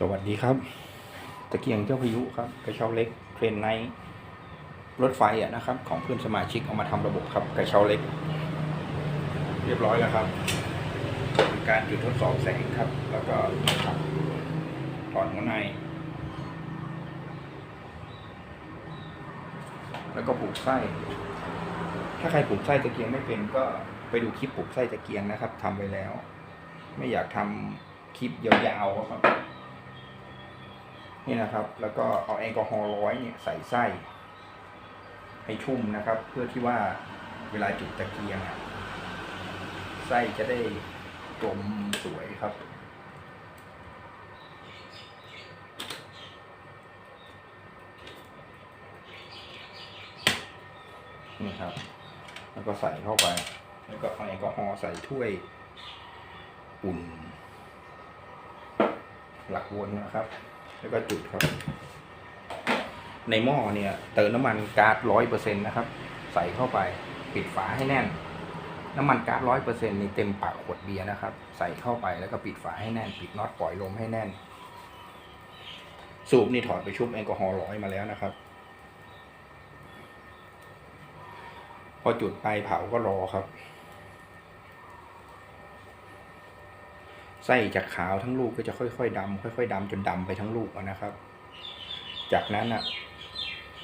สวัสดีครับ ตะเกียงเจ้าพายุครับกระเช้าเล็กเทรนไนท์รถไฟอะนะครับ ของเพื่อนสมาชิกเอามาทำระบบครับกระเช้าเล็ก เรียบร้อยแล้วครับการจุดทดสอบแสงครับ แล้วก็ถอดหัวใน แล้วก็ปลูกไส้ ถ้าใครปลูกไส้ตะเกียงไม่เป็นก็ไปดูคลิปปลูกไส้ตะเกียงนะครับทำไปแล้ว ไม่อยากทำคลิปยาวๆครับ นี่นะครับ แล้วก็เอาแอลกอฮอล์ร้อยเนี่ยใส่ไส้ ให้ชุ่มนะครับ เพื่อที่ว่าเวลาจุดตะเกียงอะไส้จะได้กลมสวยครับ นี่ครับ แล้วก็ใส่เข้าไป แล้วก็เอาแอลกอฮอล์ใส่ถ้วยอุ่น หลักวนนะครับ แล้วก็จุดครับ ในหม้อเนี่ย เติมน้ำมันก๊าซร้อยเปอร์เซ็นต์นะครับ ใส่เข้าไปปิดฝาให้แน่น น้ำมันก๊าซร้อยเปอร์เซ็นต์นี่เต็มปากขวดเบียร์นะครับ ใส่เข้าไปแล้วก็ปิดฝาให้แน่น ปิดน็อตปล่อยลมให้แน่น สูบนี่ถอดไปชุบแอลกอฮอล์ร้อยมาแล้วนะครับ พอจุดไปเผาก็รอครับ ไส้จากขาวทั้งลูกก็จะค่อยๆดำค่อย ๆดำจนดำไปทั้งลูกนะครับ จากนั้นอะ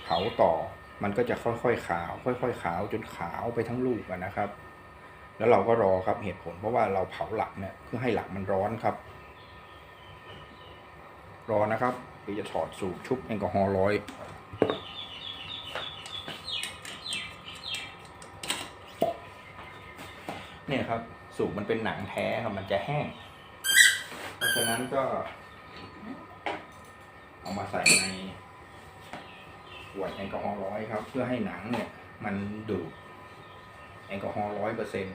เผาต่อมันก็จะค่อยๆขาว ค่อยๆขาวจนขาวไปทั้งลูกนะครับ แล้วเราก็รอครับเหตุผลเพราะว่าเราเผาหลักเนี่ยเพื่อให้หลักมันร้อนครับ รอนะครับเดี๋ยวจะถอดสูบชุบแอลกอฮอล์ร้อยเนี่ยครับ สูบมันเป็นหนังแท้ครับมันจะแห้ง ราะฉะนั้นก็ เอามาใส่ในขวดแอลกอฮอล์ร้อยครับ เพื่อให้หนังเนี่ย มันดูดแอลกอฮอล์ร้อยเปอร์เซ็น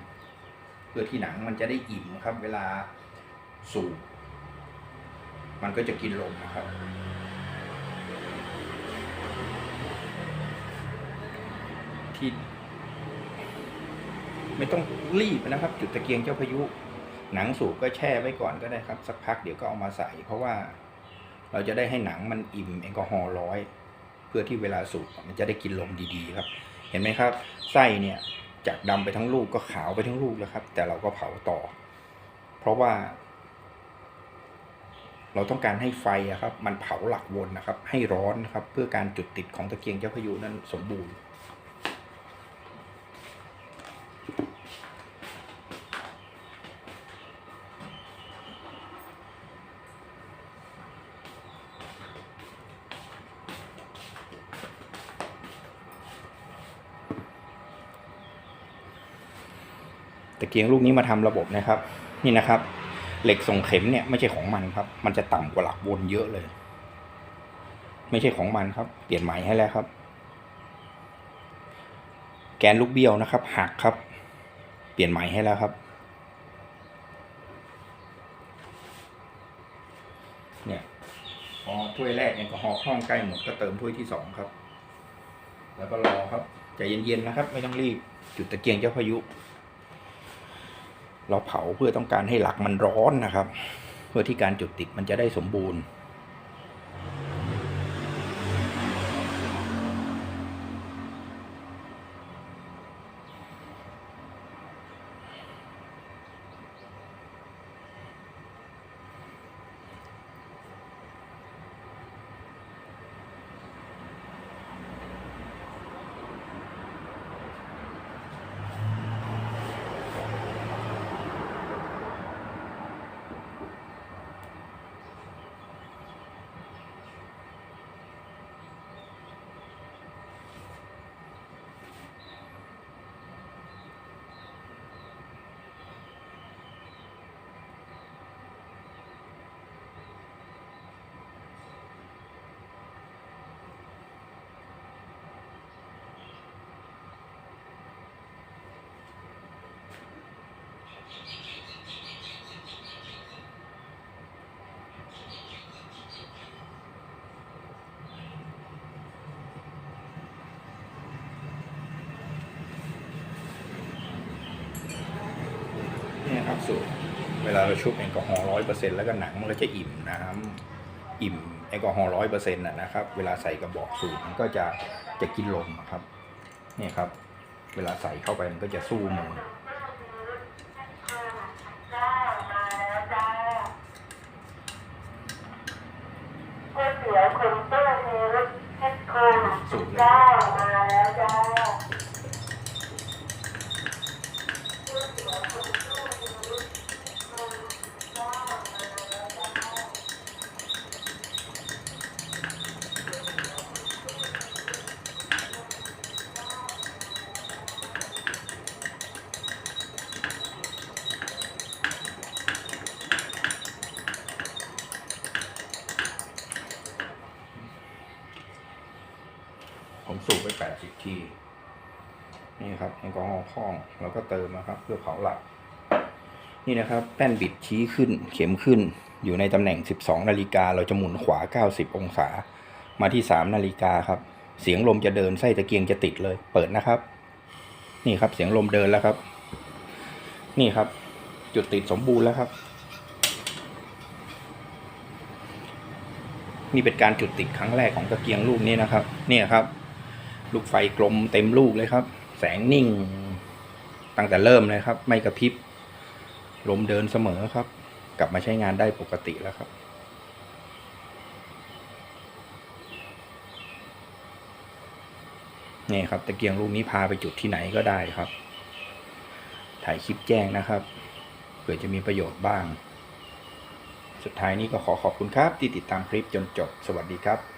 เพื่อที่หนังมันจะได้อิ่มครับ เวลาสูบมันก็จะกินลมนะครับที่ไม่ต้องรีบนะครับ จุดตะเกียงเจ้าพายุ หนังสูบก็แช่ไว้ก่อนก็ได้ครับ สักพักเดี๋ยวก็เอามาใส่ เพราะว่าเราจะได้ให้หนังมันอิ่มแอลกอฮอล์ร้อย เพื่อที่เวลาสูบมันจะได้กินลมดีๆครับ เห็นไหมครับไส้เนี่ยจากดำไปทั้งลูกก็ขาวไปทั้งลูกแล้วครับ แต่เราก็เผาต่อ เพราะว่า เราต้องการให้ไฟครับ มันเผาหลักวนนะครับ ให้ร้อนนะครับ เพื่อการจุดติดของตะเกียงเจ้าพายุนั้นสมบูรณ์ ตะเกียงลูกนี้มาทำระบบนะครับ นี่นะครับ เหล็กส่งเข็มเนี่ยไม่ใช่ของมันครับ มันจะต่ำกว่าหลักวนเยอะเลย ไม่ใช่ของมันครับ เปลี่ยนใหม่ให้แล้วครับ แกนลูกเบี้ยวนะครับหักครับ เปลี่ยนใหม่ให้แล้วครับ เนี่ยพอถ้วยแรกแอลกอฮอล์คล่องใกล้หมดก็เติมถ้วยที่สองครับ แล้วก็รอครับใจเย็นๆนะครับ ไม่ต้องรีบจุดตะเกียงเจ้าพายุ เราเผาเพื่อต้องการให้หลักมันร้อนนะครับ เพื่อที่การจุดติดมันจะได้สมบูรณ์ เนี่ยครับสูตรเวลาเราชุบแอลกอฮอล์ร้อยเปอร์เซ็นแล้วก็หนังมันก็จะอิ่มน้อิ่มแอลกอฮอล์ร้อยเปอร์เซ็นต์นะครับ เวลาใส่กระบอกสูบมันก็จะจะกินลมอะครับเนี่ยครับ เวลาใส่เข้าไปมันก็จะสู้มือก๋วยเตี๋ยวคุณตู้มีรสเผ็ดโคนสูตรเลย จ้ามาแล้วจ้า ผมสูบไปแปดสิบทีนี่ครับแอลกอฮอล์พองเราก็เติมนะครับ เพื่อเผาหลัก นี่นะครับ แป้นบิดชี้ขึ้น เข็มขึ้น อยู่ในตำแหน่ง 12 นาฬิกาเราจะหมุนขวา 90 องศา มาที่ 3 นาฬิกาครับ เสียงลมจะเดินไส้ตะเกียงจะติดเลย เปิดนะครับ นี่ครับเสียงลมเดินแล้วครับ นี่ครับ จุดติดสมบูรณ์แล้วครับ นี่เป็นการจุดติดครั้งแรกของตะเกียงลูกนี้นะครับ เนี่ยครับ ลูกไฟกลมเต็มลูกเลยครับ แสงนิ่ง ตั้งแต่เริ่มเลยครับ ไม่กระพริบ ลมเดินเสมอครับ กลับมาใช้งานได้ปกติแล้วครับนี่ครับตะเกียงลูกนี้พาไปจุดที่ไหนก็ได้ครับ ถ่ายคลิปแจ้งนะครับ เผื่อจะมีประโยชน์บ้าง สุดท้ายนี้ก็ขอขอบคุณครับที่ติดตามคลิปจนจบ สวัสดีครับ